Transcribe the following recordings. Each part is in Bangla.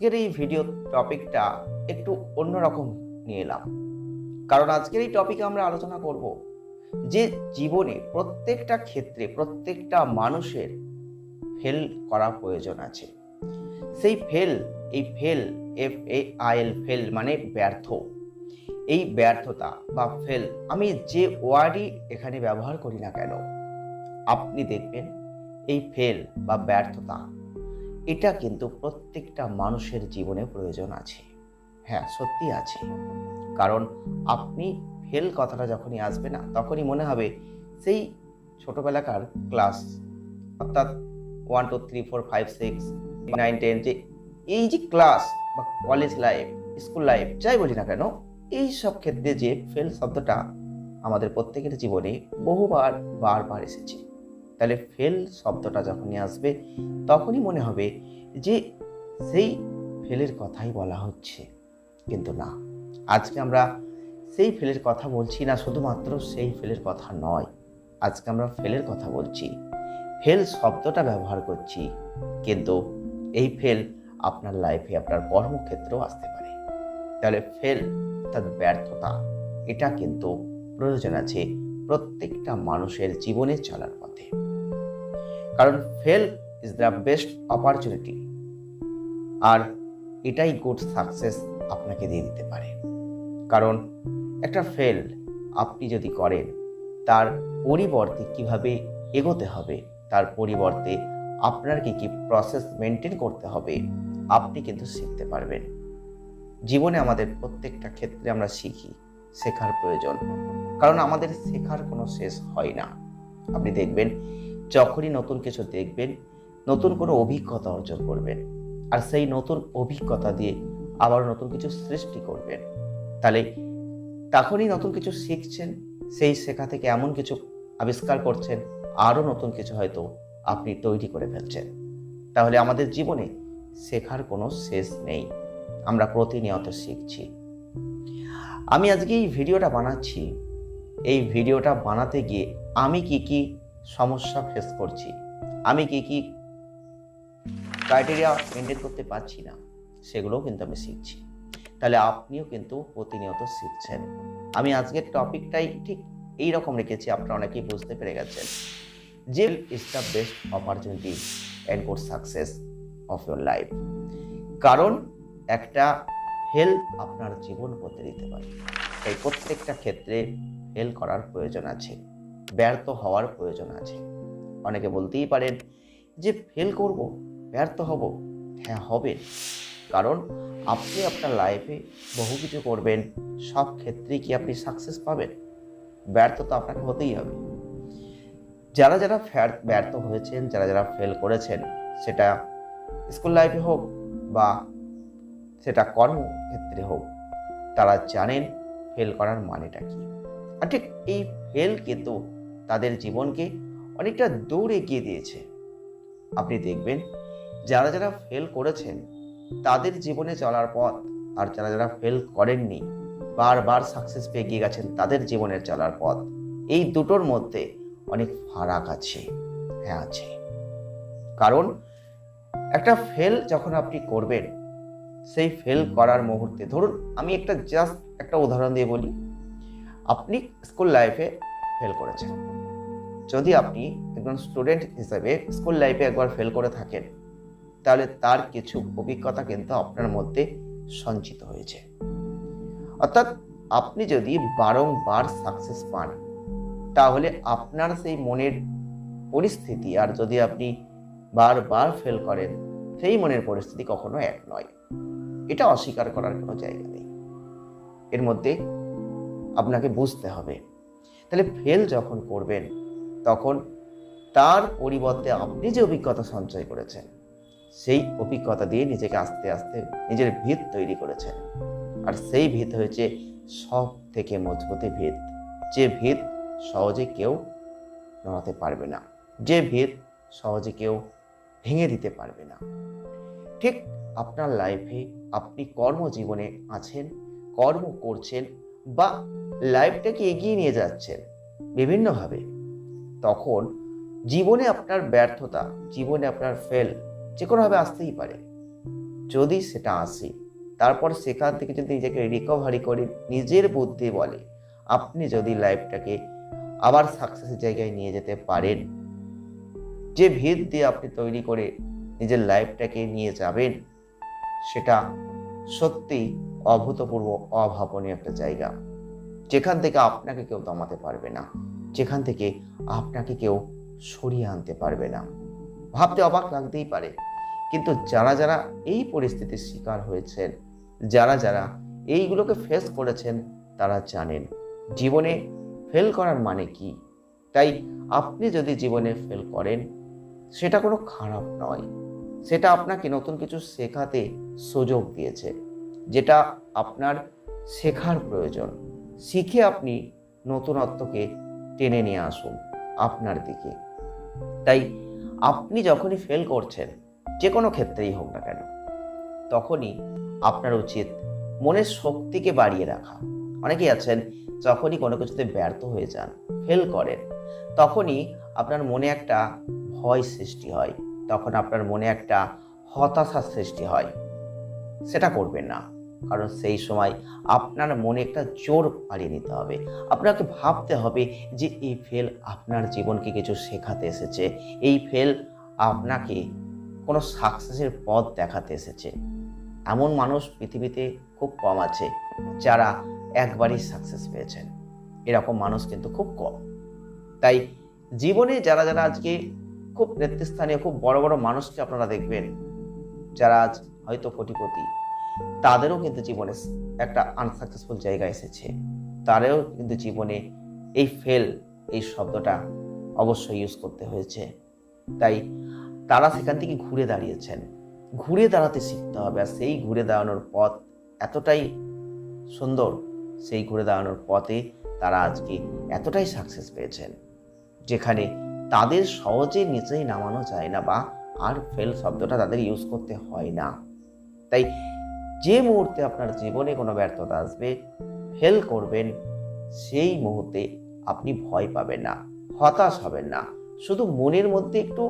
আজকের এই ভিডিও টপিকটা একটু অন্যরকম নিয়ে এলাম। কারণ আজকের এই টপিকে আমরা আলোচনা করব যে জীবনে প্রত্যেকটা ক্ষেত্রে প্রত্যেকটা মানুষের ফেল করা প্রয়োজন আছে। সেই ফেল এই fail F A I L fail মানে ব্যর্থ। এই ব্যর্থতা বা ফেল আমি যে ওয়ার্ডই এখানে ব্যবহার করি না কেন, আপনি দেখবেন এই ফেল বা ব্যর্থতা এটা কিন্তু প্রত্যেকটা মানুষের জীবনে প্রয়োজন আছে। হ্যাঁ সত্যি আছে। কারণ আপনি ফেল কথাটা যখনই আসবে না, তখনই মনে হবে সেই ছোটোবেলাকার ক্লাস অর্থাৎ one two three four five six nine ten যে এই যে ক্লাস বা কলেজ লাইফ স্কুল লাইফ যাই বলি না কেন, এই সব ক্ষেত্রে যে ফেল শব্দটা আমাদের প্রত্যেকের জীবনে বহুবার, বারবার এসেছে। তাহলে ফেল শব্দটা যখনই আসবে, তখনই মনে হবে যে সেই ফেলের কথাই বলা হচ্ছে। কিন্তু না, আজকে আমরা সেই ফেলের কথা বলছি না, শুধুমাত্র সেই ফেলের কথা নয়। আজকে আমরা ফেলের কথা বলছি। ফেল শব্দটা ব্যবহার করছি, কিন্তু এই ফেল আপনার লাইফে আপনার কর্মক্ষেত্রেও আসতে পারে। তাহলে ফেল অর্থাৎ ব্যর্থতা, এটা কিন্তু প্রয়োজন আছে প্রত্যেকটা মানুষের জীবনে চলার কারণ fail is the best opportunity আর এটাই গুড সাকসেস আপনাকে দিয়ে দিতে পারে। কারণ একটা ফেল আপনি যদি করেন, তার পরিবর্তে কীভাবে এগোতে হবে, তার পরিবর্তে আপনার কি কি প্রসেস মেনটেন করতে হবে, আপনি কিন্তু শিখতে পারবেন। জীবনে আমাদের প্রত্যেকটা ক্ষেত্রে আমরা শিখি শেখার প্রয়োজন, কারণ আমাদের শেখার কোনো শেষ হয় না। আপনি দেখবেন যখনই নতুন কিছু দেখবেন, নতুন কোনো অভিজ্ঞতা অর্জন করবেন, আর সেই নতুন অভিজ্ঞতা দিয়ে আবার নতুন কিছু সৃষ্টি করবেন। তাহলে তখনই নতুন কিছু শিখছেন, সেই শেখা থেকে এমন কিছু আবিষ্কার করছেন, আরও নতুন কিছু হয়তো আপনি তৈরি করে ফেলছেন। তাহলে আমাদের জীবনে শেখার কোনো শেষ নেই। আমরা প্রতিনিয়ত শিখছি। আমি আজকে এই ভিডিওটা বানাচ্ছি। এই ভিডিওটা বানাতে গিয়ে আমি কি কি সমস্যা ফেস করছি। আমি কি কি ক্রাইটেরিয়া মেনটেন করতে পারছি না, সেগুলোও কিন্তু আমি শিখছি। তাহলে আপনিও কিন্তু প্রতিনিয়ত শিখছেন। আমি আজকের টপিকটাই ঠিক এই রকম রেখেছি, আপনারা অনেকেই বুঝতে পেরে গেছেন। যে is the best opportunity and good success of your life কারণ একটা হেল্প আপনার জীবন বদলে দিতে পারে। তাই প্রত্যেকটা ক্ষেত্রে ফেল করার প্রয়োজন আছে। ব্যর্থ হওয়ার প্রয়োজন আছে। অনেকে বলতেই পারেন যে, ফেল করব, ব্যর্থ হব। হ্যাঁ হবে। কারণ আপনি আপনার লাইফে বহু কিছু করবেন, সব ক্ষেত্রেই কি আপনি সাকসেস পাবেন? ব্যর্থ তো আপনাকে হতেই হবে। যারা যারা ব্যর্থ হয়েছেন, যারা যারা ফেল করেছেন, সেটা স্কুল লাইফে হোক বা সেটা কর্মক্ষেত্রে হোক, তারা জানেন ফেল করার মানেটা কি। আর ঠিক এই ফেল কিন্তু তাদের জীবনকে অনেকটা দূর এগিয়ে দিয়েছে। আপনি দেখবেন, যারা যারা ফেল করেছেন, তাদের জীবনে চলার পথ আর যারা যারা ফেল করেননি, বারবার সাকসেস পেয়ে গিয়ে গেছেন, তাদের জীবনের চলার পথ। এই দুটোর মধ্যে অনেক ফারাক আছে। হ্যাঁ আছে। কারণ, একটা ফেল যখন আপনি করবেন, সেই ফেল করার মুহূর্তে, ধরুন আমি একটা জাস্ট একটা উদাহরণ দিয়ে বলি আপনি স্কুল লাইফে ফেল করেছেন। যদি আপনি একজন স্টুডেন্ট হিসেবে স্কুল লাইফে একবার ফেল করে থাকেন, তাহলে তার কিছু অভিজ্ঞতা কিন্তু আপনার মধ্যে সঞ্চিত হয়েছে। অর্থাৎ আপনি যদি বারংবার সাকসেস পান, তাহলে আপনার সেই মনের পরিস্থিতি আর যদি আপনি বারবার ফেল করেন, সেই মনের পরিস্থিতি কখনো এক নয়। এটা অস্বীকার করার কোনো জায়গা নেই। এর মধ্যে আপনাকে বুঝতে হবে। তাহলে ফেল যখন করবেন, তখন তার পরিবর্তে আপনি যে অভিজ্ঞতা সঞ্চয় করেছেন, সেই অভিজ্ঞতা দিয়ে নিজেকে আস্তে আস্তে নিজের ভিত তৈরি করেছেন। আর সেই ভিত হয়েছে সব থেকে মজবুতি ভিত। যে ভিত সহজে কেউ নড়াতে পারবে না। যে ভিত সহজে কেউ ভেঙে দিতে পারবে না। ঠিক আপনার লাইফে আপনি কর্মজীবনে আছেন, কর্ম করছেন বা লাইফটাকে এগিয়ে নিয়ে যাচ্ছেন বিভিন্নভাবে। তখন জীবনে আপনার ব্যর্থতা, জীবনে আপনার ফেল যে কোনোভাবে আসতেই পারে। যদি সেটা আসে, তারপর সেখান থেকে যদি নিজেকে রিকভারি করে, নিজের বুদ্ধি বলে, আপনি যদি লাইফটাকে আবার সাকসেসের জায়গায় নিয়ে যেতে পারেন, যে ভিত দিয়ে আপনি তৈরি করে নিজের লাইফটাকে নিয়ে যাবেন, সেটা সত্যি অভূতপূর্ব, অভাবনীয় একটা জায়গা। যেখান থেকে আপনাকে কেউ দমাতে পারবে না, যেখান থেকে আপনাকে কেউ সরিয়ে আনতে পারবে না। ভাবতে অবাক লাগতেই পারে। কিন্তু যারা যারা এই পরিস্থিতির শিকার হয়েছেন, যারা যারা এইগুলোকে ফেস করেছেন, তারা জানেন জীবনে ফেল করার মানে কি। তাই আপনি যদি জীবনে ফেল করেন, সেটা কোনো খারাপ নয়। সেটা আপনাকে নতুন কিছু শেখাতে সুযোগ দিয়েছে, যেটা আপনার শেখার প্রয়োজন। শিখে আপনি নতুনত্বকে টেনে নিয়ে আসুন আপনার দিকে। তাই আপনি যখনই ফেল করছেন, যে কোনো ক্ষেত্রেই হোক না কেন, তখনই আপনার উচিত মনের শক্তিকে বাড়িয়ে রাখা। অনেকেই আছেন, যখনই কোনো কিছুতে ব্যর্থ হয়ে যান ফেল করেন, তখনই আপনার মনে একটা ভয় সৃষ্টি হয়, তখন আপনার মনে একটা হতাশার সৃষ্টি হয়। সেটা করবেন না। কারণ সেই সময় আপনার মনে একটা জোর বাড়িয়ে নিতে হবে। আপনাকে ভাবতে হবে যে এই ফেল আপনার জীবনকে কিছু শেখাতে এসেছে। এই ফেল আপনাকে কোনো সাকসেসের পথ দেখাতে এসেছে। এমন মানুষ পৃথিবীতে খুব কম আছে যারা একবারই সাকসেস পেয়েছেন। এরকম মানুষ কিন্তু খুব কম। তাই জীবনে যারা যারা আজকে খুব নেতৃস্থানীয়, খুব বড় বড় মানুষকে আপনারা দেখবেন, যারা আজ হয়তো কোটিপতি তাদেরও কিন্তু জীবনে একটা আনসাকসেসফুল জায়গা এসেছে। তারাও কিন্তু জীবনে এই ফেল এই শব্দটা অবশ্যই ইউজ করতে হয়েছে। তাই তারা সেখান থেকে ঘুরে দাঁড়িয়েছেন। ঘুরে দাঁড়াতে শিখতে হবে আর সেই ঘুরে দাঁড়ানোর পথ এতটাই সুন্দর, সেই ঘুরে দাঁড়ানোর পথে তারা আজকে এতটাই সাকসেস পেয়েছেন, যেখানে তাদের সহজে নিচেই নামানো যায় না বা আর ফেল শব্দটা তাদের ইউজ করতে হয় না। তাই যে মুহূর্তে আপনার জীবনে কোনো ব্যর্থতা আসবে ফেল করবেন, সেই মুহূর্তে আপনি ভয় পাবেন না, হতাশ হবেন না। শুধু মনের মধ্যে একটু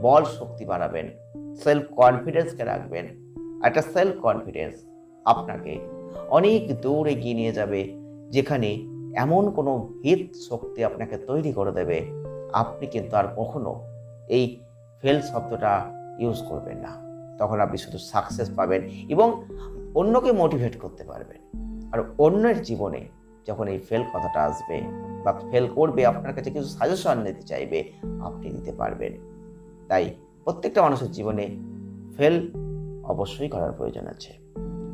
বল শক্তি বাড়াবেন সেলফ কনফিডেন্সকে রাখবেন। একটা সেলফ কনফিডেন্স আপনাকে অনেক দূর এগিয়ে নিয়ে যাবে, যেখানে এমন কোনো হিত শক্তি আপনাকে তৈরি করে দেবে, আপনি কিন্তু আর কখনো এই ফেল শব্দটা ইউজ করবেন না। তখন আপনি শুধু সাকসেস পাবেন এবং অন্যকে মোটিভেট করতে পারবেন। আর অন্যের জীবনে যখন এই ফেল কথাটা আসবে বা ফেল করবে, আপনার কাছে কিছু সাজেশন নিতে চাইবে, আপনি দিতে পারবেন। তাই প্রত্যেকটা মানুষের জীবনে ফেল অবশ্যই করার প্রয়োজন আছে।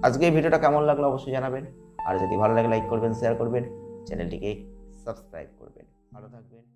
আজকে এই ভিডিওটা কেমন লাগল অবশ্যই জানাবেন। আর যদি ভালো লাগে লাইক করবেন শেয়ার করবেন। চ্যানেলটিকে সাবস্ক্রাইব করবেন। ভালো থাকবেন।